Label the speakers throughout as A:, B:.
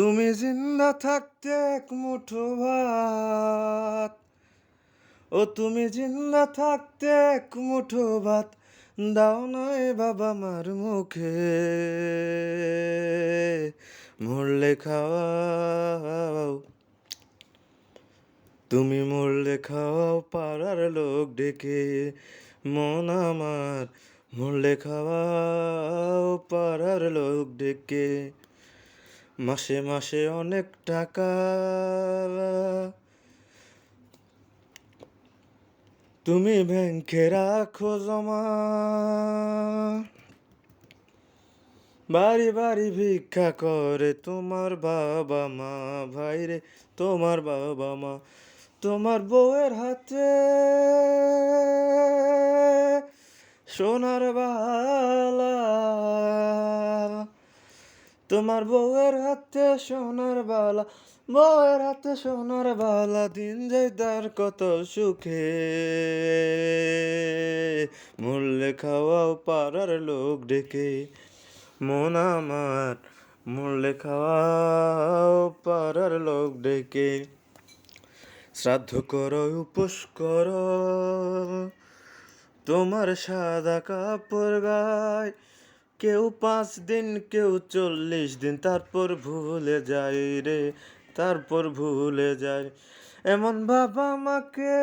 A: তুমি জিন্দা থাকতে এক মুঠো ভাত। ও তুমি জিন্দা থাকতে এক মুঠো ভাত। দাও নয় বাবা মার মুখে। মরলে খাওয়াও তুমি মরলে খাওয়াও পাড়ার লোক ডেকে। মন আমার মরলে খাওয়াও পাড়ার লোক ডেকে। মাসে মাসে অনেক টাকা। তুমি ব্যাংকে রাখো জমা। বাড়ি বাড়ি ভিক্ষা করে তোমার বাবা মা। ভাইরে তোমার বাবা মা তোমার বউয়ের হাতে। সোনার বালা তোমার বউয়ের হাতে সোনার বালা, বউয়ের হাতে সোনার বালা, দিন যায় তার কত সুখে। মূল্যে খাওয়াও পাড়ার লোক ডেকে, মন আমার মূল্যে খাওয়াও পাড়ার লোক ডেকে। শ্রাদ্ধ করো, উপোস করো, তোমার সাদা কাপড় গায় কেউ পাঁচ দিন, কেউ চল্লিশ দিন। তারপর ভুলে যায় রে, তারপর ভুলে যায় এমন বাবা মাকে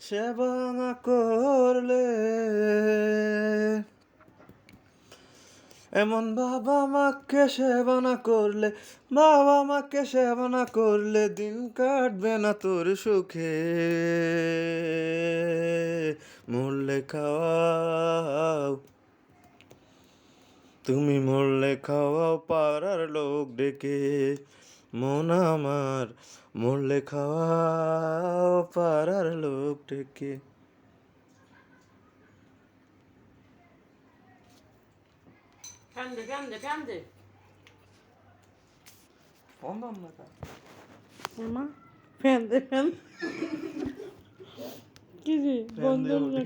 A: সেবা না করলে এমন বাবা মাকে সেবা করলে, বাবা মাকে সেবা করলে দিন কাটবে না তোর সুখে। মরলে খাওয়াও, তুমি মরলে খাওয়াও পাড়ার লোক ডেকে। মন আমার মরলে খাওয়াও পাড়ার লোক ডেকে।
B: Kendi kendi kendi.
A: Ondan mı da?
B: Ama
A: kendi
B: kendi.
A: Gidi. Bondan
B: mı